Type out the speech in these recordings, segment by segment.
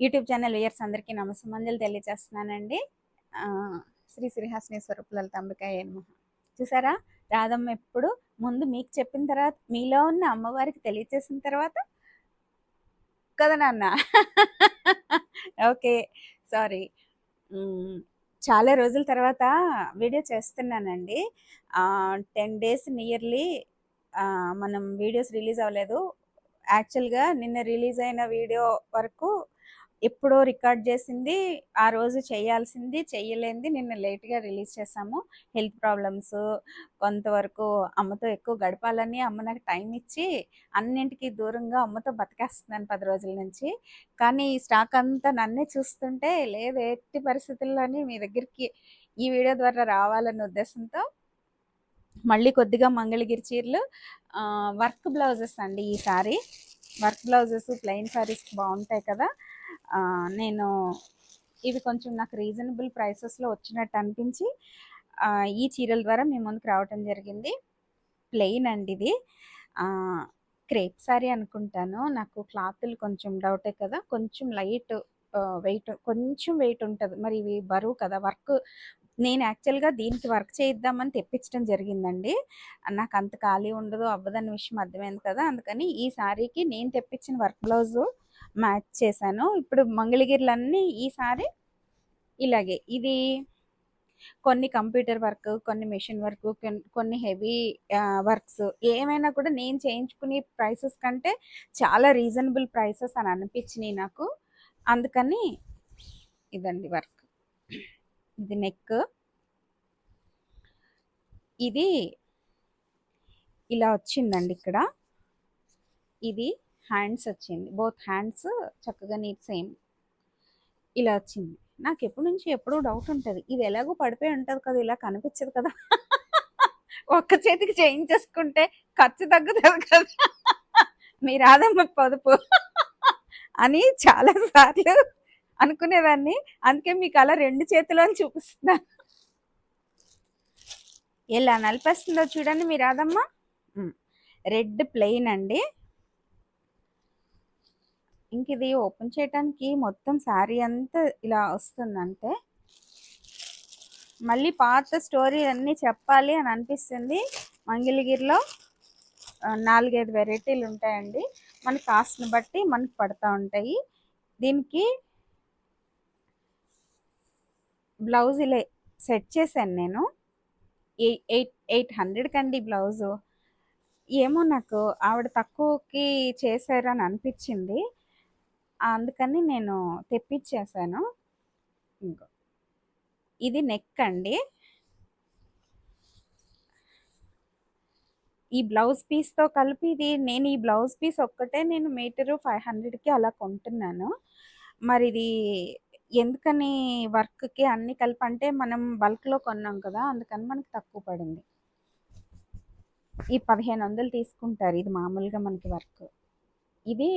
YouTube channel viewers అందరికీ నమస్సమంజలు తెలియజేస్తున్నానండి. శ్రీ శ్రీహాసిని స్వరూపుల తంబికాయ చూసారా? రాధమ్మ ఎప్పుడు ముందు మీకు చెప్పిన తర్వాత మీలో ఉన్న అమ్మవారికి తెలియచేసిన తర్వాత కదా నాన్న? Okay sorry. చాలా రోజుల తర్వాత వీడియో చేస్తున్నానండి. టెన్ డేస్ నియర్లీ మనం వీడియోస్ రిలీజ్ అవ్వలేదు. యాక్చువల్గా నిన్న రిలీజ్ అయిన వీడియో వరకు ఎప్పుడో రికార్డ్ చేసింది ఆ రోజు చేయాల్సింది చేయలేంది నిన్న లేట్గా రిలీజ్ చేసాము. హెల్త్ ప్రాబ్లమ్స్ కొంతవరకు అమ్మతో ఎక్కువ గడపాలని అమ్మ నాకు టైం ఇచ్చి అన్నింటికి దూరంగా అమ్మతో బతికేస్తున్నాను పది రోజుల నుంచి. కానీ ఈ స్టాక్ అంతా నన్నే చూస్తుంటే లేదు ఎట్టి పరిస్థితుల్లోని మీ దగ్గరికి ఈ వీడియో ద్వారా రావాలన్న ఉద్దేశంతో మళ్ళీ కొద్దిగా మంగళగిరి చీరలు వర్క్ బ్లౌజెస్ అండి ఈసారి వర్క్ బ్లౌజెస్ ప్లెయిన్ సారీస్ బాగుంటాయి కదా. నేను ఇవి కొంచెం నాకు రీజనబుల్ ప్రైసెస్లో వచ్చినట్టు అనిపించి ఈ చీరల ద్వారా మీ ముందుకు రావటం జరిగింది. ప్లెయిన్ అండి ఇది. క్రేప్ సారీ అనుకుంటాను. నాకు క్లాతులు కొంచెం డౌటే కదా. కొంచెం లైట్ వెయిట్ కొంచెం వెయిట్ ఉంటుంది. మరి ఇవి బరువు కదా. వర్క్ నేను యాక్చువల్గా దీనికి వర్క్ చేయిద్దామని తెప్పించడం జరిగిందండి. నాకు అంత ఖాళీ ఉండదు అవ్వదన్న విషయం అర్థమైంది కదా. అందుకని ఈ శారీకి నేను తెప్పించిన వర్క్ బ్లౌజు మ్యాచ్ చేశాను. ఇప్పుడు మంగళగిరిలన్నీ ఈసారి ఇలాగే. ఇది కొన్ని కంప్యూటర్ వర్క్ కొన్ని మెషిన్ వర్క్ కొన్ని హెవీ వర్క్స్. ఏమైనా కూడా నేను చేయించుకునే ప్రైసెస్ కంటే చాలా రీజనబుల్ ప్రైసెస్ అని అనిపించినాయి నాకు. అందుకని ఇదండి వర్క్. ఇది నెక్. ఇది ఇలా వచ్చిందండి ఇక్కడ. ఇది హ్యాండ్స్ వచ్చింది. బోత్ హ్యాండ్స్ చక్కగా నీట్ సేమ్ ఇలా వచ్చింది. నాకు ఎప్పటి నుంచి ఎప్పుడూ డౌట్ ఉంటుంది. ఇది ఎలాగో పడిపోయి ఉంటుంది కదా ఇలా కనిపించదు కదా. ఒక్క చేతికి చేయించేసుకుంటే ఖర్చు తగ్గుతుంది కదా. మీ రాదమ్మ పొదుపు అని చాలా సార్లు అనుకునేదాన్ని. అందుకే మీకు అలా రెండు చేతులను చూపిస్తున్నాను. ఎలా నలిపేస్తుందో చూడండి మీ రాదమ్మ రెడ్ ప్లెయిన్ అండి. ఇంక ఇది ఓపెన్ చేయడానికి మొత్తం శారీ అంతా ఇలా వస్తుందంటే మళ్ళీ పాత స్టోరీ అన్నీ చెప్పాలి అని అనిపిస్తుంది. మంగళగిరిలో నాలుగైదు వెరైటీలు ఉంటాయండి. మన కాస్ట్ని బట్టి మనకు పడతా ఉంటాయి. దీనికి బ్లౌజ్ ఇలా సెట్ చేశాను నేను. ఎయిట్ ఎయిట్ హండ్రెడ్కి అండి బ్లౌజు. ఏమో నాకు ఆవిడ తక్కువకి చేశారని అనిపించింది. అందుకని నేను తెప్పించేసాను. ఇంకో. ఇది నెక్ అండి. ఈ బ్లౌజ్ పీస్తో కలిపి ఇది నేను ఈ బ్లౌజ్ పీస్ ఒక్కటే నేను మీటరు ఫైవ్ హండ్రెడ్కి అలా కొంటున్నాను. మరి ఇది ఎందుకని వర్క్కి అన్ని కలిపి అంటే మనం బల్క్లో కొన్నాం కదా అందుకని మనకి తక్కువ పడింది. ఈ పదిహేను వందలు తీసుకుంటారు ఇది మామూలుగా మనకి వర్క్. ఇది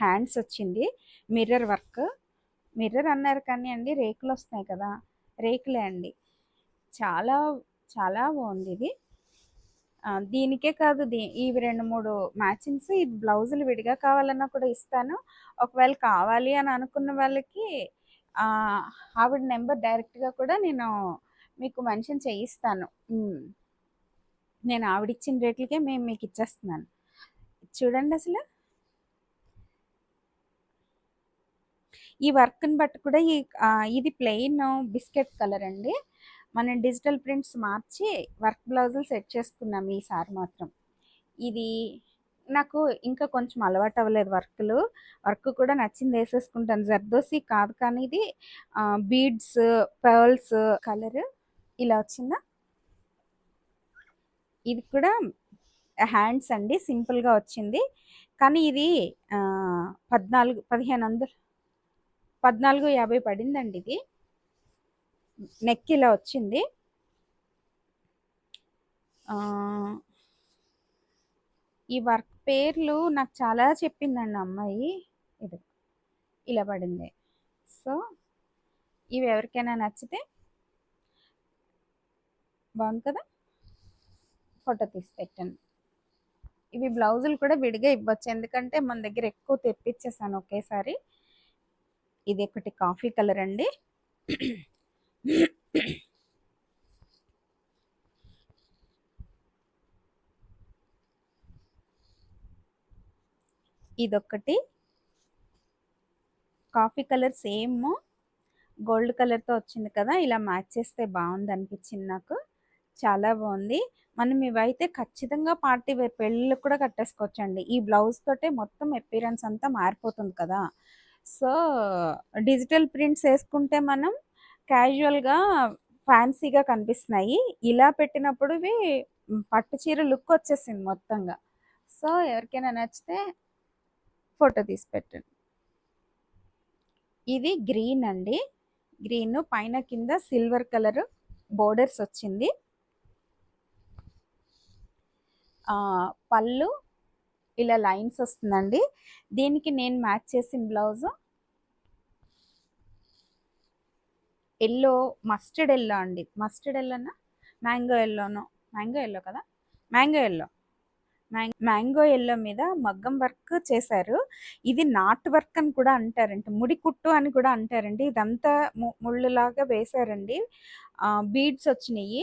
హ్యాండ్స్ వచ్చింది. Mirror work. మిర్రర్ అన్నారు కానీ అండి రేకులు వస్తున్నాయి కదా రేకులే అండి. చాలా చాలా బాగుంది ఇది. దీనికే కాదు దీ ఇవి రెండు మూడు మ్యాచింగ్స్ ఈ బ్లౌజులు విడిగా కావాలన్నా కూడా ఇస్తాను. ఒకవేళ కావాలి అని అనుకున్న వాళ్ళకి ఆవిడ నెంబర్ డైరెక్ట్గా కూడా నేను మీకు మెన్షన్ చేయిస్తాను. నేను ఆవిడ ఇచ్చిన రేట్లకే మేము మీకు ఇచ్చేస్తున్నాను. చూడండి అసలు. ఈ వర్క్ని బట్టి కూడా ఈ ఇది ప్లెయిన్ బిస్కెట్ కలర్ అండి. మనం డిజిటల్ ప్రింట్స్ మార్చి వర్క్ బ్లౌజులు సెట్ చేసుకున్నాం ఈసారి మాత్రం. ఇది నాకు ఇంకా కొంచెం అలవాటు అవ్వలేదు వర్క్లు. వర్క్ కూడా నచ్చింది వేసేసుకుంటాను. జర్దోసి కాదు కానీ ఇది బీడ్స్ పర్ల్స్ కలర్ ఇలా వచ్చిందా. ఇది కూడా హ్యాండ్స్ అండి సింపుల్గా వచ్చింది. కానీ ఇది పద్నాలుగు పదిహేను వందలు పద్నాలుగు యాభై పడిందండి ఇది. నెక్ ఇలా వచ్చింది. ఈ వర్క్ పేర్లు నాకు చాలా చెప్పిందండి అమ్మాయి. ఇది ఇలా పడింది. సో ఇవి ఎవరికైనా నచ్చితే బాగుంది కదా? ఫోటో తీసి పెట్టండి. ఇవి బ్లౌజులు కూడా విడిగా ఇవ్వచ్చు. ఎందుకంటే మన దగ్గర ఎక్కువ తెప్పించేసాను ఒకేసారి. ఇది ఒకటి కాఫీ కలర్ అండి. ఇదొకటి. కాఫీ కలర్ సేమ్ గోల్డ్ కలర్తో వచ్చింది కదా ఇలా మ్యాచ్ చేస్తే బాగుంది అనిపించింది నాకు. చాలా బాగుంది. మనం ఇవైతే ఖచ్చితంగా పార్టీ వేర్ పెళ్ళిళ్ళకి కూడా కట్టేసుకోవచ్చండి. ఈ బ్లౌజ్ తోటే మొత్తం అపీరెన్స్ అంతా మారిపోతుంది కదా. సో డిజిటల్ ప్రింట్స్ వేసుకుంటే మనం క్యాజువల్గా ఫ్యాన్సీగా కనిపిస్తున్నాయి. ఇలా పెట్టినప్పుడు ఇవి పట్టు చీర లుక్ వచ్చేసింది మొత్తంగా. సో ఎవరికైనా నచ్చితే ఫోటో తీసి పెట్టండి. ఇది గ్రీన్ అండి. గ్రీన్ పైన కింద సిల్వర్ కలర్ బోర్డర్స్ వచ్చింది. పళ్ళు ఇలా లైన్స్ వస్తుందండి. దీనికి నేను మ్యాచ్ చేసిన బ్లౌజ్ ఎల్లో మస్టర్డ్ ఎల్లో అండి. మస్టర్డ్ ఎల్లోనా మ్యాంగో ఎల్లోనో? మ్యాంగో ఎల్లో కదా? Mango yellow. మ్యాంగో ఎల్లో మీద మగ్గం వర్క్ చేశారు. ఇది నాట్ వర్క్ అని కూడా అంటారంట. ముడి కుట్టు అని కూడా అంటారండి. ఇదంతా ముళ్ళులాగా వేశారండి. బీడ్స్ వచ్చినాయి.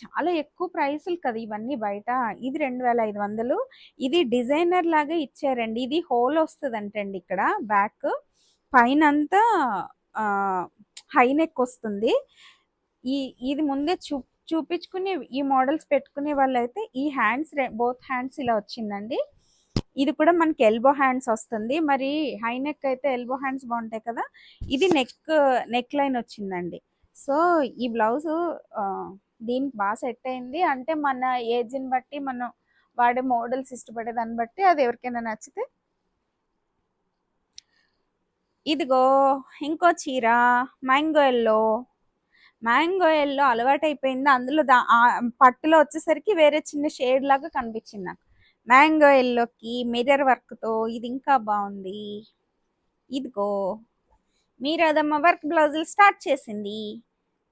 చాలా ఎక్కువ ప్రైసులు కదా ఇవన్నీ బయట. ఇది రెండు వేల ఐదు వందలు. ఇది డిజైనర్ లాగా ఇచ్చారండి. ఇది హోల్ వస్తుంది అంటండి ఇక్కడ బ్యాక్. పైన అంతా హై నెక్ వస్తుంది. ఈ ఇది ముందే చూ చూపించుకునే ఈ మోడల్స్ పెట్టుకునే వాళ్ళైతే ఈ హ్యాండ్స్ బోత్ హ్యాండ్స్ ఇలా వచ్చిందండి. ఇది కూడా మనకి ఎల్బో హ్యాండ్స్ వస్తుంది. మరి హై నెక్ అయితే ఎల్బో హ్యాండ్స్ బాగుంటాయి కదా. ఇది నెక్ నెక్ లైన్ వచ్చిందండి. సో ఈ బ్లౌజ్ దీనికి బాగా సెట్ అయింది. అంటే మన ఏజ్ని బట్టి మనం వాడే మోడల్స్ ఇష్టపడే దాన్ని బట్టి అది ఎవరికైనా నచ్చితే. ఇదిగో ఇంకో చీర మ్యాంగో ఎల్లో. మ్యాంగో ఎల్లో అలవాటైపోయింది. అందులో దా పట్టులో వచ్చేసరికి వేరే చిన్న షేడ్ లాగా కనిపించింది నాకు. మ్యాంగో ఎల్లోకి మిర్రర్ వర్క్తో ఇది ఇంకా బాగుంది. ఇదిగో మీరు అదమ్మ వర్క్ బ్లౌజులు స్టార్ట్ చేసింది.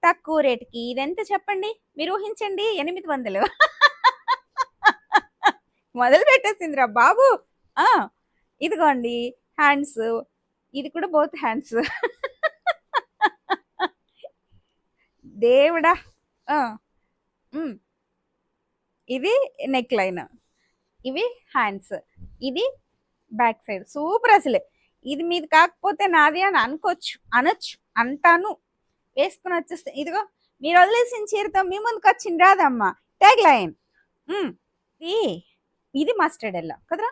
తక్కువ రేటుకి ఇదెంత చెప్పండి? మీరు ఊహించండి ఎనిమిది వందలు. మొదలు పెట్టేసిందిరా బాబు. ఇదిగోండి. హ్యాండ్స్. ఇది కూడా బోత్ హ్యాండ్స్. దేవుడా. ఇది నెక్ లైన్. ఇవి హ్యాండ్స్. ఇది బ్యాక్ సైడ్. సూపర్ అసలే. ఇది మీది కాకపోతే నాది అని అనుకోవచ్చు అనొచ్చు. అంటాను. వేసుకుని వచ్చేస్తే ఇదిగో మీరు వదిలేసిన చీరతో మీ ముందుకు వచ్చింది రాదమ్మా. ట్యాగ్ లైన్ ఇది ఇది మస్టర్డ్ ఎల్లో కదరా?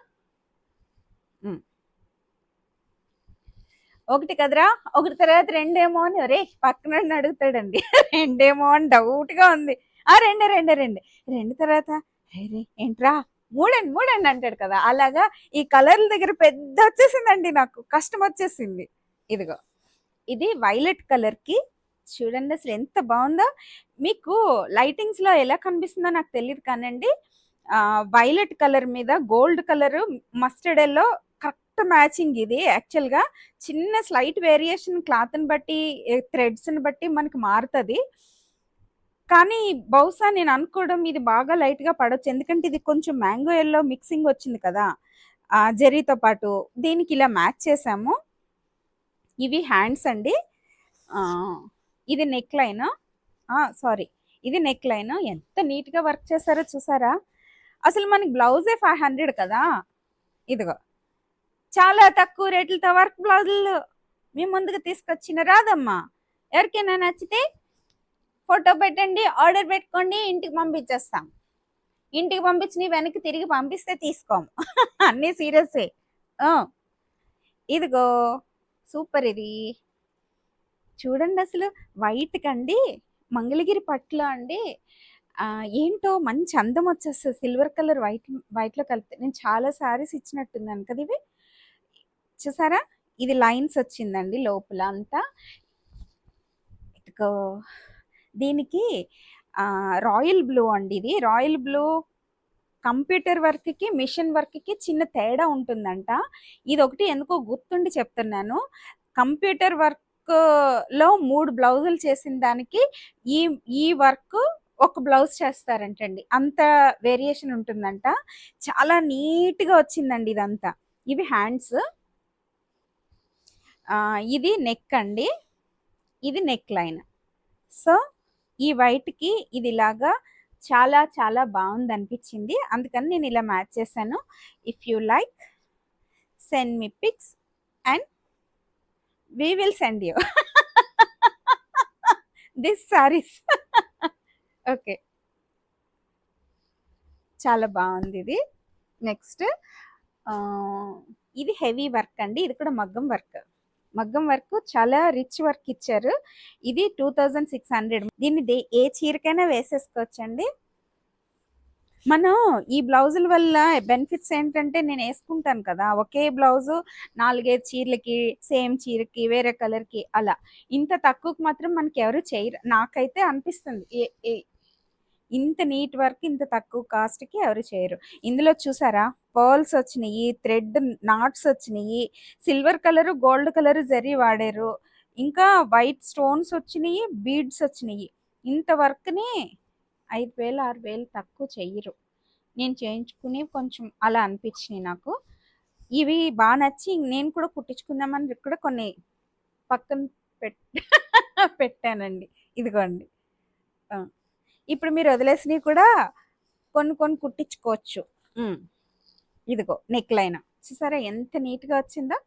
ఒకటి కదరా? ఒకటి తర్వాత రెండేమో అని ఒరే పక్కన అడుగుతాడండి. రెండేమో అని డౌట్గా ఉంది. ఆ రెండే రెండే రెండే. రెండు తర్వాత రే ఏంట్రా? మూడండి మూడండి అంటాడు కదా. అలాగా ఈ కలర్ల దగ్గర పెద్ద వచ్చేసిందండి నాకు. కష్టం వచ్చేసింది. ఇదిగో ఇది వైలెట్ కలర్కి చూడండి అసలు ఎంత బాగుందో. మీకు లైటింగ్స్లో ఎలా కనిపిస్తుందో నాకు తెలియదు కానండి. వైలెట్ కలర్ మీద gold colour mustard yellow correct matching ఇది యాక్చువల్గా. చిన్న స్లైట్ వేరియేషన్ క్లాత్ని బట్టి థ్రెడ్స్ని బట్టి మనకి మారుతుంది. కానీ బహుశా నేను అనుకోవడం ఇది బాగా లైట్గా పడవచ్చు ఎందుకంటే ఇది కొంచెం మ్యాంగో ఎల్లో మిక్సింగ్ వచ్చింది కదా. జెరీతో పాటు దీనికి ఇలా మ్యాచ్ చేసాము. ఇవి హ్యాండ్స్ అండి. ఇది నెక్ లైన్ సారీ ఇది నెక్ లైన్ ఎంత నీట్గా వర్క్ చేశారో చూసారా? అసలు మనకి బ్లౌజే ఫైవ్ హండ్రెడ్ కదా? ఇదిగో. చాలా తక్కువ రేట్లతో వర్క్ బ్లౌజులు మీ ముందుకు తీసుకొచ్చిన రాదమ్మా. ఎవరికైనా నచ్చితే ఫోటో పెట్టండి ఆర్డర్ పెట్టుకోండి ఇంటికి పంపించేస్తాం. ఇంటికి పంపించి వెనక్కి తిరిగి పంపిస్తే తీసుకోము. అన్నీ సీరియస్సే ఇదిగో. సూపర్ ఇది. చూడండి అసలు వైట్ కండి మంగళగిరి పట్ల అండి. ఏంటో మంచి అందం వచ్చేస్తుంది. సిల్వర్ కలర్ వైట్ వైట్లో కలిపితే నేను చాలా శారీస్ ఇచ్చినట్టున్నాను కదా ఇవి. చూసారా? ఇది లైన్స్ వచ్చిందండి లోపల అంతా. దీనికి రాయల్ బ్లూ అండి ఇది. రాయల్ బ్లూ కంప్యూటర్ వర్క్కి మిషన్ వర్క్కి చిన్న తేడా ఉంటుందంట. ఇది ఒకటి ఎందుకో గుర్తుండి చెప్తున్నాను. కంప్యూటర్ వర్క్ వర్క్లో మూడు బ్లౌజులు చేసిన దానికి ఈ ఈ వర్క్ ఒక బ్లౌజ్ చేస్తారంటండి. అంత వేరియేషన్ ఉంటుందంట. చాలా నీట్గా వచ్చిందండి ఇదంతా. ఇవి హ్యాండ్స్. ఇది నెక్ అండి. ఇది నెక్ లైన్. సో ఈ వైట్కి ఇది ఇలాగా చాలా చాలా బాగుంది అనిపించింది అందుకని నేను ఇలా మ్యాచ్ చేశాను. If you like send me pics and we will send you this saris okay చాలా బాగుంది ఇది. నెక్స్ట్ ఇది హెవీ వర్క్ అండి. ఇది కూడా మగ్గం వర్క్ మగ్గం వర్క్ చాలా రిచ్ వర్క్ ఇచ్చారు. ఇది టూ థౌజండ్ సిక్స్ హండ్రెడ్ దీన్ని దే- ఏ చీరకైనా వేసేసుకోవచ్చండి. మనం ఈ బ్లౌజుల వల్ల బెనిఫిట్స్ ఏంటంటే నేను వేసుకుంటాను కదా ఒకే బ్లౌజు నాలుగైదు చీరలకి సేమ్ చీరకి వేరే కలర్కి అలా. ఇంత తక్కువకి మాత్రం మనకి ఎవరు చేయరు. నాకైతే అనిపిస్తుంది. ఏ- ఏ- ఇంత నీట్ వర్క్ ఇంత తక్కువ కాస్ట్కి ఎవరు చేయరు. ఇందులో చూసారా? పర్ల్స్ వచ్చినాయి థ్రెడ్ నాట్స్ వచ్చినాయి silver colour gold colour zari వాడారు. ఇంకా వైట్ స్టోన్స్ వచ్చినాయి బీడ్స్ వచ్చినాయి. ఇంత వర్క్ని ఐదు వేలు ఆరు వేలు తక్కువ చెయ్యరు. నేను చేయించుకుని కొంచెం అలా అనిపించినాయి నాకు. ఇవి బాగా నచ్చి నేను కూడా కుట్టించుకుందామని కూడా కొన్ని పక్కన పెట్ పెట్టానండి. ఇదిగోండి. ఇప్పుడు మీరు వదిలేసినవి కూడా కొన్ని కొన్ని కుట్టించుకోవచ్చు. ఇదిగో నెక్లైన్ చూసారా ఎంత నీట్గా వచ్చిందో?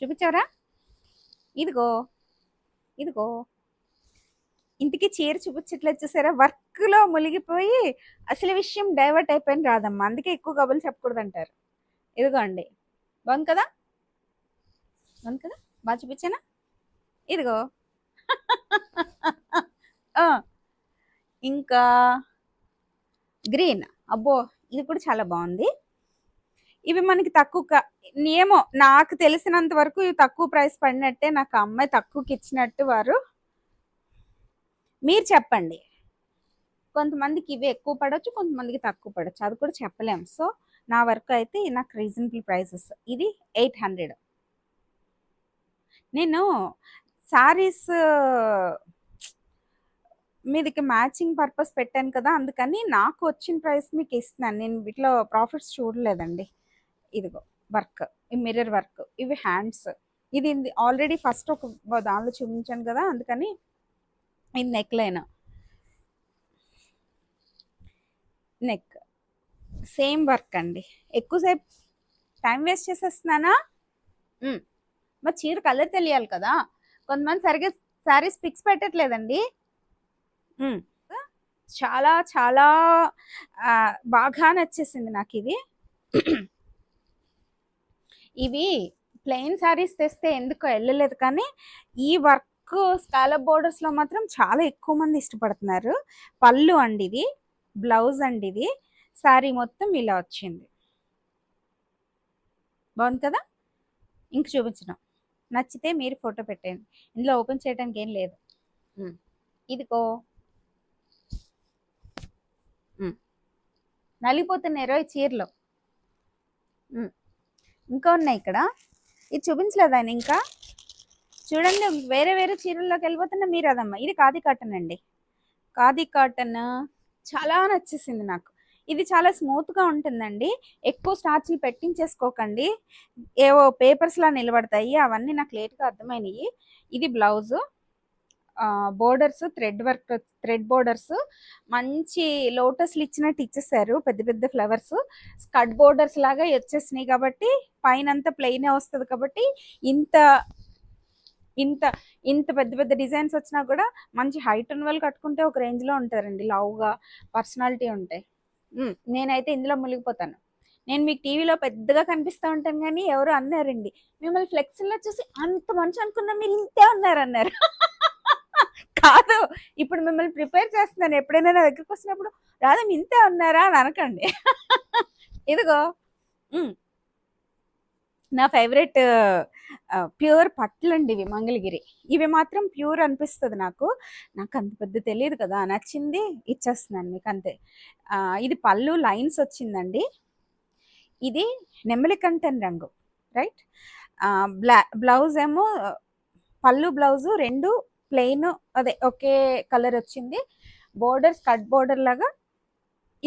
చూపించారా ఇదిగో. ఇదిగో. ఇంటికి చీర చూపించట్లేదు చూసారా వర్క్లో మునిగిపోయి అసలు విషయం డైవర్ట్ అయిపోయిన రాదమ్మా. అందుకే ఎక్కువ కబుర్లు చెప్పకూడదు అంటారు ఇదిగో అండి బాగుంది కదా? బాగుంది కదా? బాగా చూపించానా? ఇదిగో. ఇంకా గ్రీన్. అబ్బో ఇది కూడా చాలా బాగుంది. ఇవి మనకి తక్కువ ఏమో నాకు తెలిసినంత వరకు ఇవి తక్కువ ప్రైస్ పడినట్టే నాకు అమ్మాయి తక్కువకి ఇచ్చినట్టు వారు మీరు చెప్పండి. కొంతమందికి ఇవి ఎక్కువ పడవచ్చు కొంతమందికి తక్కువ పడవచ్చు అది కూడా చెప్పలేము సో నా వరకు అయితే నాకు రీజనబుల్ ప్రైసెస్ ఇది ఎయిట్ హండ్రెడ్. నేను శారీస్ మీదికి మ్యాచింగ్ పర్పస్ పెట్టాను కదా అందుకని నాకు వచ్చిన ప్రైస్ మీకు ఇస్తున్నాను. నేను వీటిలో ప్రాఫిట్స్ చూడలేదండి. ఇదిగో వర్క్ ఈ మిర్రర్ వర్క్ ఇవి హ్యాండ్స్. ఇది ఆల్రెడీ ఫస్ట్ ఒక దానిలో చూపించాను కదా అందుకని ఇది neck line? Neck same work అండి. ఎక్కువసేపు టైం వేస్ట్ చేసేస్తున్నానా? మరి చీర కలర్ తెలియాలి కదా. కొంతమంది సరిగ్గా శారీస్ పిక్స్ పెట్టట్లేదండి. చాలా చాలా బాగా నచ్చేసింది నాకు ఇది. ఇవి ప్లెయిన్ శారీస్ తెస్తే ఎందుకో వెళ్ళలేదు కానీ ఈ వర్క్ స్కాలప్ బోర్డర్స్లో మాత్రం చాలా ఎక్కువ మంది ఇష్టపడుతున్నారు. పళ్ళు అండి ఇది బ్లౌజ్ అండి ఇది. శారీ మొత్తం ఇలా వచ్చింది. బాగుంది కదా? ఇంక చూపించడం నచ్చితే మీరు ఫోటో పెట్టండి ఇందులో ఓపెన్ చేయడానికి ఏం లేదు. ఇదిగో. నలిపోతున్నాయి ఇరవై చీరలు. ఇంకా ఉన్నాయి ఇక్కడ. ఇది చూపించలేదు ఇంకా? చూడండి వేరే వేరే చీరల్లోకి వెళ్ళిపోతున్నా మీరు అదమ్మా. ఇది ఖాదీ కాటన్ అండి. ఖాదీ కాటన్ చాలా నచ్చేసింది నాకు. ఇది చాలా స్మూత్గా ఉంటుందండి. ఎక్కువ స్టార్చ్లు పెట్టించేసుకోకండి. ఏవో పేపర్స్లా నిలబడతాయి. అవన్నీ నాకు లేట్గా అర్థమైనవి ఇది blouse. Borders thread work thread borders. మంచి లోటస్లు ఇచ్చినట్టు ఇచ్చేసారు పెద్ద పెద్ద ఫ్లవర్స్. స్కడ్ బోర్డర్స్ లాగా వచ్చేసినాయి కాబట్టి పైన అంతా ప్లెయినే వస్తుంది కాబట్టి ఇంత ఇంత ఇంత పెద్ద పెద్ద డిజైన్స్ వచ్చినా కూడా మంచి హైట్ ఉన్న వాళ్ళు కట్టుకుంటే ఒక రేంజ్లో ఉంటారండి. లావుగా పర్సనాలిటీ ఉంటాయి. నేనైతే ఇందులో మునిగిపోతాను. నేను మీకు టీవీలో పెద్దగా కనిపిస్తూ ఉంటాను కానీ ఎవరు అన్నారండి. మిమ్మల్ని ఫ్లెక్స్లో చూసి అంత మంచి అనుకున్నా మీరు ఇంతే అన్నారు కాదు ఇప్పుడు మిమ్మల్ని ప్రిపేర్ చేస్తున్నాను. ఎప్పుడైనా నా దగ్గరికి వచ్చినప్పుడు రాదు మీ ఇంతే ఉన్నారా? అని అనకండి. ఇదిగో నా ఫేవరెట్ ప్యూర్ పట్లు అండి ఇవి మంగళగిరి. ఇవి మాత్రం ప్యూర్ అనిపిస్తుంది నాకు. నాకు అంత పెద్ద తెలియదు కదా నచ్చింది ఇచ్చేస్తున్నాను మీకు అంతే ఇది పళ్ళు లైన్స్ వచ్చిందండి. ఇది నెమ్మలికంటన్ రంగు రైట్? బ్లా బ్లౌజ్ ఏమో పళ్ళు బ్లౌజు రెండు ప్లెయిన్ అదే ఒకే కలర్ వచ్చింది. బోర్డర్స్ కట్ బోర్డర్ లాగా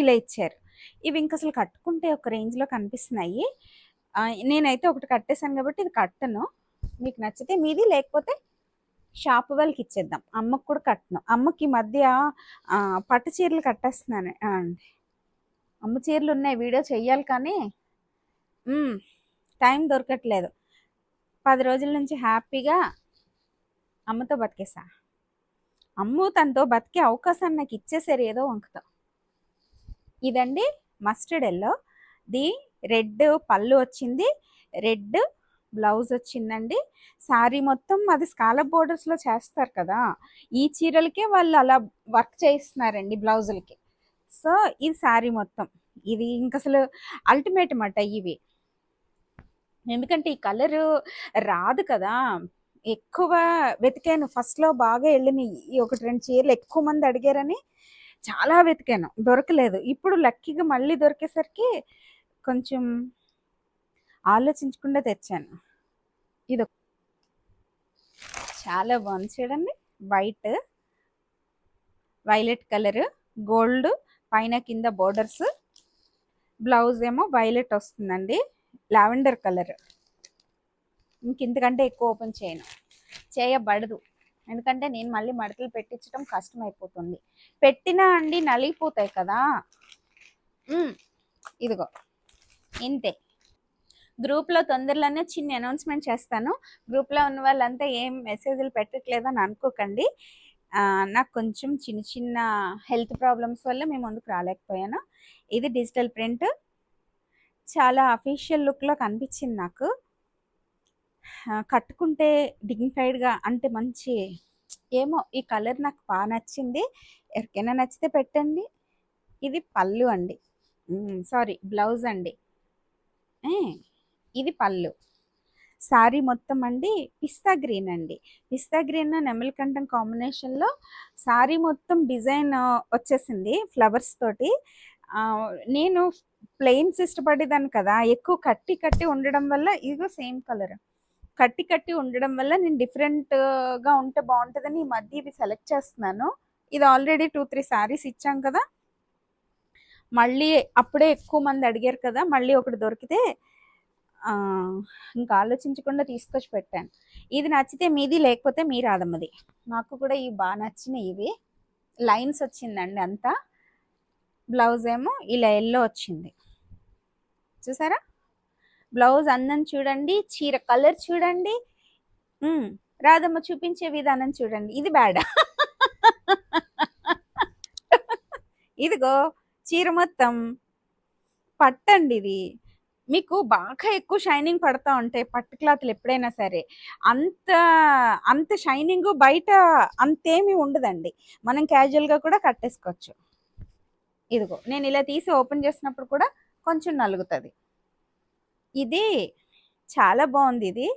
ఇలా ఇచ్చారు. ఇవి ఇంక అసలు కట్టుకుంటే ఒక రేంజ్లో కనిపిస్తున్నాయి. నేనైతే ఒకటి కట్టేశాను కాబట్టి ఇది కట్టను. మీకు నచ్చితే మీది లేకపోతే షాప్ వాళ్ళకి ఇచ్చేద్దాం. అమ్మకు కూడా కట్టను. అమ్మకి ఈ మధ్య పట్టు చీరలు కట్టేస్తున్నాను. అండి అమ్మ చీరలు ఉన్నాయి వీడియో చెయ్యాలి కానీ టైం దొరకట్లేదు. పది రోజుల నుంచి హ్యాపీగా అమ్మతో బతికేసా? అమ్ము తనతో బతికే అవకాశాన్ని నాకు ఇచ్చేసారు ఏదో వంకతో. ఇదండి మస్టర్డ్ ఎల్లో. ది రెడ్ పళ్ళు వచ్చింది. రెడ్ బ్లౌజ్ వచ్చిందండి. శారీ మొత్తం అది స్కాలప్ బోర్డర్స్లో చేస్తారు కదా. ఈ చీరలకే వాళ్ళు అలా వర్క్ చేయిస్తున్నారండి బ్లౌజులకి. సో ఇది శారీ మొత్తం. ఇది ఇంక అసలు అల్టిమేట్ అన్నమాట ఇవి. ఎందుకంటే ఈ కలర్ రాదు కదా. ఎక్కువ వెతికాను. ఫస్ట్లో బాగా వెళ్ళిన ఈ ఒకటి రెండు చీరలు ఎక్కువ మంది అడిగారని చాలా వెతికాను. దొరకలేదు. ఇప్పుడు లక్కీగా మళ్ళీ దొరికేసరికి కొంచెం ఆలోచించకుండా తెచ్చాను. ఇది చాలా బాగుంది చూడండి. వైట్ వైలెట్ కలర్ గోల్డ్ పైన కింద బోర్డర్స్ బ్లౌజ్ ఏమో వైలెట్ వస్తుందండి. లావెండర్ కలర్ ఇంకింతకంటే ఎక్కువ ఓపెన్ చేయను. చేయబడదు. ఎందుకంటే నేను మళ్ళీ మడతలు పెట్టించడం కష్టమైపోతుంది. పెట్టినా అండి నలిగిపోతాయి కదా. ఇదిగో. ఇంతే. గ్రూప్లో తొందరలోనే చిన్న అనౌన్స్మెంట్ చేస్తాను. గ్రూప్లో ఉన్న వాళ్ళంతా ఏం మెసేజ్లు పెట్టట్లేదని అనుకోకండి. నాకు కొంచెం చిన్న చిన్న హెల్త్ ప్రాబ్లమ్స్ వల్ల మేము ముందుకు రాలేకపోయాను. ఇది డిజిటల్ ప్రింట్. చాలా అఫీషియల్ లుక్లో కనిపించింది నాకు. కట్టుకుంటే డిగ్నిఫైడ్గా అంటే మంచి ఏమో ఈ కలర్ నాకు బాగా నచ్చింది. ఎవరికైనా నచ్చితే పెట్టండి. ఇది పళ్ళు అండి. సారీ బ్లౌజ్ అండి. ఇది పళ్ళు. శారీ మొత్తం అండి పిస్తా గ్రీన్ అండి. పిస్తా గ్రీన్ నెమలికంఠం కాంబినేషన్లో శారీ మొత్తం డిజైన్ వచ్చేసింది ఫ్లవర్స్ తోటి. నేను ప్లెయిన్స్ ఇష్టపడేదాన్ని కదా ఎక్కువ కట్టి కట్టి ఉండడం వల్ల ఇదిగో సేమ్ కలర్ కట్టి కట్టి ఉండడం వల్ల నేను డిఫరెంట్గా ఉంటే బాగుంటుందని ఈ మధ్య ఇవి సెలెక్ట్ చేస్తున్నాను. ఇది ఆల్రెడీ టూ త్రీ శారీస్ ఇచ్చాం కదా మళ్ళీ అప్పుడే ఎక్కువ మంది అడిగారు కదా మళ్ళీ ఒకటి దొరికితే ఇంకా ఆలోచించకుండా తీసుకొచ్చి పెట్టాను. ఇది నచ్చితే మీది లేకపోతే మీ రాదమ్మది. నాకు కూడా ఇవి బాగా నచ్చినాయి ఇవి. లైన్స్ వచ్చిందండి అంతా. బ్లౌజ్ ఏమో ఇలా ఎల్లో వచ్చింది. చూసారా? బ్లౌజ్ అందం చూడండి చీర కలర్ చూడండి. రాదమ్మ చూపించే విధానం చూడండి. ఇది బ్యాడ్? ఇదిగో చీర మొత్తం పట్టండి ఇది. మీకు బాగా ఎక్కువ షైనింగ్ పడతా ఉంటాయి పట్టు క్లాత్లు ఎప్పుడైనా సరే అంత అంత షైనింగ్ బయట అంతేమీ ఉండదండి. మనం క్యాజువల్గా కూడా కట్టేసుకోవచ్చు. ఇదిగో నేను ఇలా తీసి ఓపెన్ చేసినప్పుడు కూడా కొంచెం నలుగుతుంది. ఇది చాలా బాగుంది ఇది.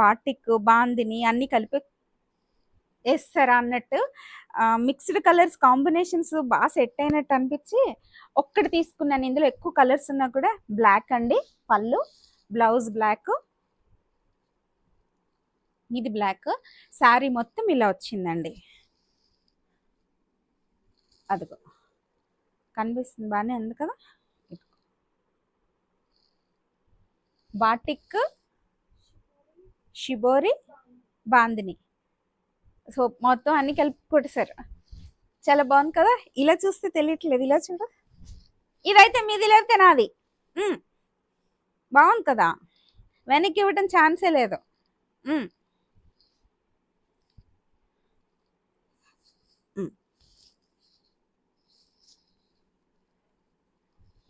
బాటిక్ బాందిని అన్నీ కలిపి వేస్తారా అన్నట్టు మిక్స్డ్ కలర్స్ కాంబినేషన్స్ బాగా సెట్ అయినట్టు అనిపించి ఒక్కటి తీసుకున్నాను. ఇందులో ఎక్కువ కలర్స్ ఉన్నా కూడా బ్లాక్ అండి పళ్ళు బ్లౌజ్ బ్లాక్ ఇది బ్లాక్ శారీ మొత్తం ఇలా వచ్చిందండి. అదిగో. కనిపిస్తుంది బాగానే ఉంది కదా? బాటిక్ షిబోరి బాందిని సో మొత్తం అన్ని కలిపి కొట్టేశారు. చాలా బాగుంది కదా? ఇలా చూస్తే తెలియట్లేదు. ఇలా చూడు. ఇదైతే మీది లేకపోతే నాది. బాగుంది కదా? వెనక్కి ఇవ్వటం ఛాన్సే లేదు.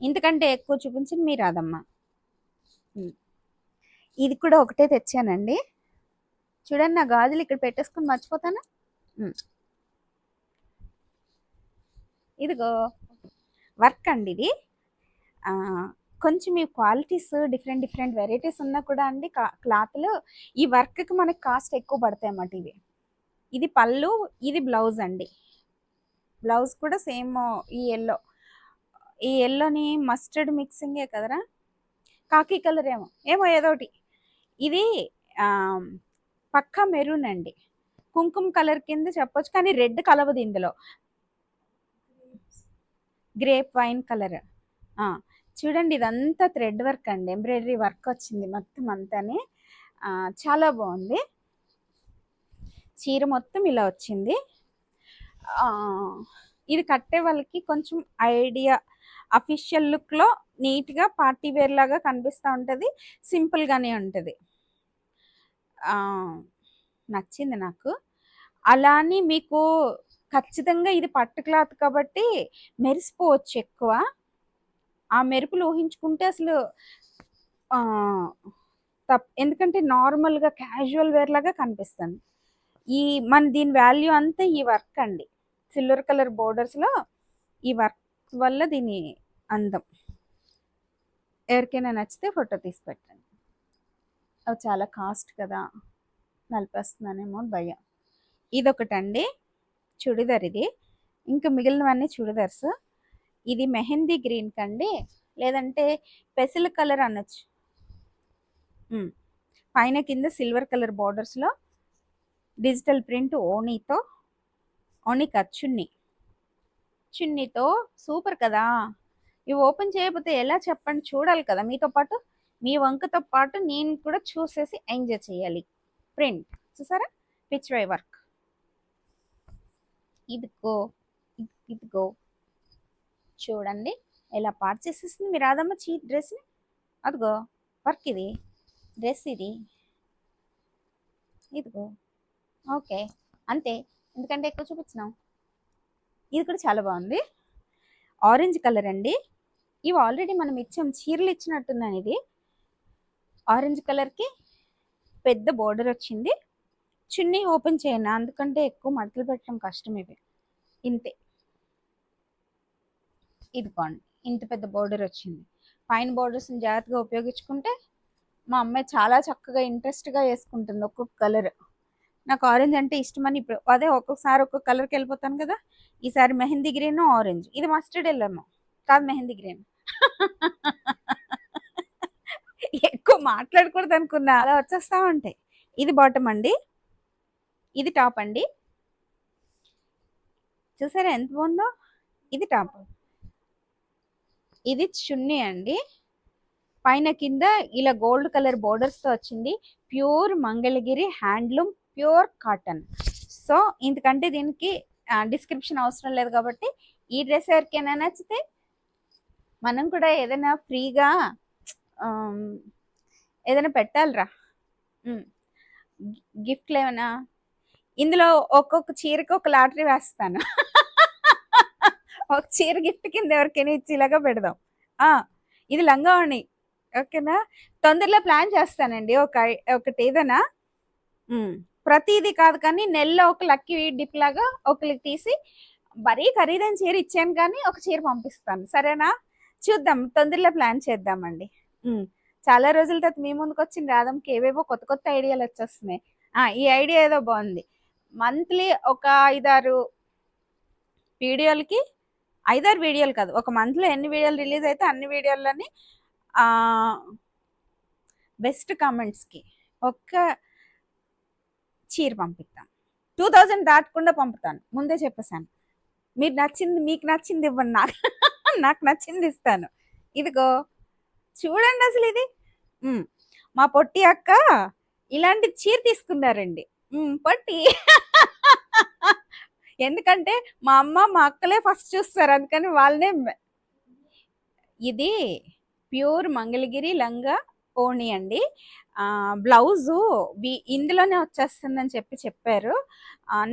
ఇంతకంటే ఎక్కువ చూపించింది మీరు రాదమ్మా ఇది కూడా ఒకటే తెచ్చానండి. చూడండి నా గాజులు ఇక్కడ పెట్టేసుకుని మర్చిపోతాను. ఇదిగో వర్క్ అండి ఇది. కొంచెం ఈ క్వాలిటీస్ డిఫరెంట్ డిఫరెంట్ వెరైటీస్ ఉన్నా కూడా అండి క్లాత్లు ఈ వర్క్కి మనకి కాస్ట్ ఎక్కువ పడతాయి అన్నమాట ఇవి. ఇది పళ్ళు ఇది బ్లౌజ్ అండి. బ్లౌజ్ కూడా సేమ్ ఈ ఎల్లో. ఈ ఎల్లోని మస్టర్డ్ మిక్సింగే కదరా? కాకి కలర్ ఏమో. ఏమో ఏదో ఒకటి. ఇది పక్కా మెరూన్ అండి కుంకుమ కలర్ కింద చెప్పొచ్చు కానీ రెడ్ కలవదు ఇందులో. Grape wine colour. చూడండి ఇదంతా థ్రెడ్ వర్క్ అండి ఎంబ్రాయిడరీ వర్క్ వచ్చింది మొత్తం అంతానే. చాలా బాగుంది. చీర మొత్తం ఇలా వచ్చింది. ఇది కట్టే వాళ్ళకి కొంచెం ఐడియా. అఫీషియల్ లుక్లో నీట్గా పార్టీ వేర్ లాగా కనిపిస్తూ ఉంటుంది సింపుల్గానే ఉంటుంది. నచ్చింది నాకు. అలా అని మీకు ఖచ్చితంగా ఇది పట్టు క్లాత్ కాబట్టి మెరిసిపోవచ్చు ఎక్కువ. ఆ మెరుపులు ఊహించుకుంటే అసలు తప్ ఎందుకంటే నార్మల్గా క్యాజువల్ వేర్ లాగా కనిపిస్తుంది. ఈ మన దీని వాల్యూ అంతా ఈ వర్క్ అండి. సిల్వర్ కలర్ బోర్డర్స్లో ఈ వర్క్ వల్ల దీని అందం. ఎవరికైనా నచ్చితే ఫోటో తీసి పెట్టండి. అవి చాలా కాస్ట్ కదా. నలిపేస్తున్నానేమో భయం. ఇదొకటండి. చుడిదార్ ఇది ఇంకా మిగిలినవన్నీ చుడిదార్స్. ఇది మెహందీ గ్రీన్ కండి. లేదంటే పెసిల్ కలర్ అనొచ్చు. పైన కింద సిల్వర్ కలర్ బార్డర్స్లో డిజిటల్ ప్రింట్ ఓనీతో ఓనీ కాదు చున్నీ. చున్నీతో సూపర్ కదా. ఇవి ఓపెన్ చేయకపోతే ఎలా చెప్పండి? చూడాలి కదా మీతో పాటు. మీ వంకతో పాటు నేను కూడా చూసేసి ఎంజాయ్ చేయాలి. ప్రింట్. చూసారా? పిచ్ వై వర్క్ ఇదిగో ఇదిగో. చూడండి ఎలా పార్ట్ చేసేసింది మీరు రాదమ్మ చీ డ్రెస్ని అదిగో వర్క్ ఇది. డ్రెస్ ఇది. ఇదిగో. ఓకే. అంతే. ఎందుకంటే ఎక్కువ చూపించినాం. ఇది కూడా చాలా బాగుంది. ఆరెంజ్ కలర్ అండి. ఇవి ఆల్రెడీ మనం ఇచ్చాం. చీరలు ఇచ్చినట్టున్నాను ఇది. ఆరెంజ్ కలర్కి పెద్ద బోర్డర్ వచ్చింది. చున్నీ ఓపెన్ చేయను? అందుకంటే ఎక్కువ మడతలు పెట్టడం కష్టం ఇవి. ఇంతే. ఇదిగోండి ఇంత పెద్ద బోర్డర్ వచ్చింది. పైన బోర్డర్స్ని జాగ్రత్తగా ఉపయోగించుకుంటే మా అమ్మాయి చాలా చక్కగా ఇంట్రెస్ట్గా వేసుకుంటుంది ఒక్కొక్క కలర్ నాకు ఆరెంజ్ అంటే ఇష్టమని ఇప్పుడు అదే ఒక్కొక్కసారి ఒక్కొక్క కలర్కి వెళ్ళిపోతాను కదా ఈసారి మెహందీ గ్రీన్ ఆరెంజ్ ఇది మస్టర్డ్ వెళ్ళాము. కాదు మెహందీ గ్రీన్ మాట్లాడకూడదు అనుకున్నా అలా వచ్చేస్తా ఉంటాయి. ఇది బాటమ్ అండి. ఇది టాప్ అండి. చూసారా ఎంత బాగుందో? ఇది టాప్ ఇది చున్నీ అండి. పైన కింద ఇలా గోల్డ్ కలర్ బోర్డర్స్తో వచ్చింది. Pure Mangalagiri handloom pure cotton. So ఇంతకంటే దీనికి డిస్క్రిప్షన్ అవసరం లేదు కాబట్టి ఈ డ్రెస్ ఎవరికైనా నచ్చితే మనం కూడా ఏదైనా ఫ్రీగా ఏదైనా పెట్టాలిరా. గిఫ్ట్లు ఏమైనా ఇందులో ఒక్కొక్క చీరకి ఒక లాటరీ వేస్తాను. ఒక చీర గిఫ్ట్ కింద ఎవరికైనా ఇచ్చేలాగా పెడదాం. ఇది లంగావణి. ఓకేనా? తొందరలో ప్లాన్ చేస్తానండి. ఒక ఒకటి ఏదైనా? ప్రతిదీ కాదు కానీ నెలలో ఒక లక్కీ డిప్ లాగా ఒకరికి తీసి మరీ ఖరీదైన చీర ఇచ్చాను కానీ ఒక చీర పంపిస్తాను. సరేనా? చూద్దాం. తొందరలో ప్లాన్ చేద్దామండి. చాలా రోజుల తర్వాత మీ ముందుకు వచ్చిన రాధంకి ఏవేవో కొత్త కొత్త ఐడియాలు వచ్చేస్తున్నాయి. ఈ ఐడియా ఏదో బాగుంది. మంత్లీ ఒక ఐదారు వీడియోలకి ఐదారు వీడియోలు కాదు ఒక మంత్లో ఎన్ని వీడియోలు రిలీజ్ అయితే అన్ని వీడియోలని బెస్ట్ కామెంట్స్కి ఒక్క చీర పంపిస్తాను. టూ థౌజండ్ దాటకుండా పంపుతాను. ముందే చెప్పేశాను. మీరు నచ్చింది మీకు నచ్చింది ఇవ్వండి నాకు. నాకు నచ్చింది ఇస్తాను. ఇదిగో చూడండి అసలు ఇది. మా పొట్టి అక్క ఇలాంటి చీర తీసుకున్నారండి. పొట్టి. ఎందుకంటే మా అమ్మ మా అక్కలే ఫస్ట్ చూస్తారు. అందుకని వాళ్ళనే ఇది ప్యూర్ మంగళగిరి లంగా ఓణి అండి. బ్లౌజు ఇందులోనే వచ్చేస్తుందని చెప్పి చెప్పారు.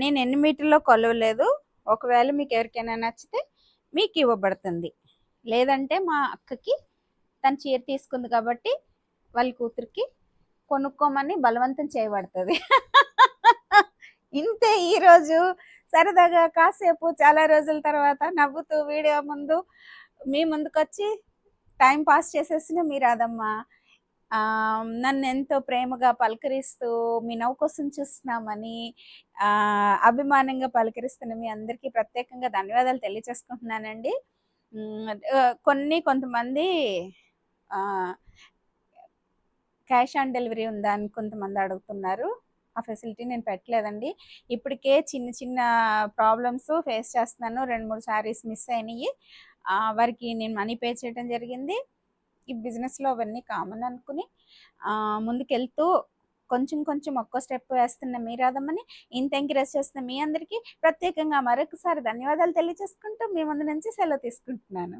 నేను ఎన్ని మీటర్లో కొలవలేదు. ఒకవేళ మీకు ఎవరికైనా నచ్చితే మీకు ఇవ్వబడుతుంది. లేదంటే మా అక్కకి తను చీర తీసుకుంది కాబట్టి వాళ్ళ కూతురికి కొనుక్కోమని బలవంతం చేయబడుతుంది. ఇంతే ఈరోజు సరదాగా కాసేపు చాలా రోజుల తర్వాత నవ్వుతూ వీడియో ముందు మీ ముందుకొచ్చి టైం పాస్ చేసేసిన మీరు అదమ్మా నన్ను ఎంతో ప్రేమగా పలకరిస్తూ మీ నవ్వు కోసం చూస్తున్నామని అభిమానంగా పలకరిస్తున్న మీ అందరికీ ప్రత్యేకంగా ధన్యవాదాలు తెలియచేసుకుంటున్నానండి కొన్ని కొంతమంది క్యాష్ ఆన్ డెలివరీ ఉందా అని కొంతమంది అడుగుతున్నారు. ఆ ఫెసిలిటీ నేను పెట్టలేదండి. ఇప్పటికే చిన్న చిన్న ప్రాబ్లమ్స్ ఫేస్ చేస్తున్నాను. రెండు మూడు శారీస్ మిస్ అయినాయి. వారికి నేను మనీ పే చేయడం జరిగింది. ఈ బిజినెస్లో అవన్నీ కామన్ అనుకుని ముందుకెళ్తూ కొంచెం కొంచెం ఒక్కో స్టెప్ వేస్తున్న మీరాదమ్మని ఇంత ఎంకరేజ్ చేస్తున్న మీ అందరికీ ప్రత్యేకంగా మరొకసారి ధన్యవాదాలు తెలియజేసుకుంటూ మీ ముందు నుంచి సెలవు తీసుకుంటున్నాను.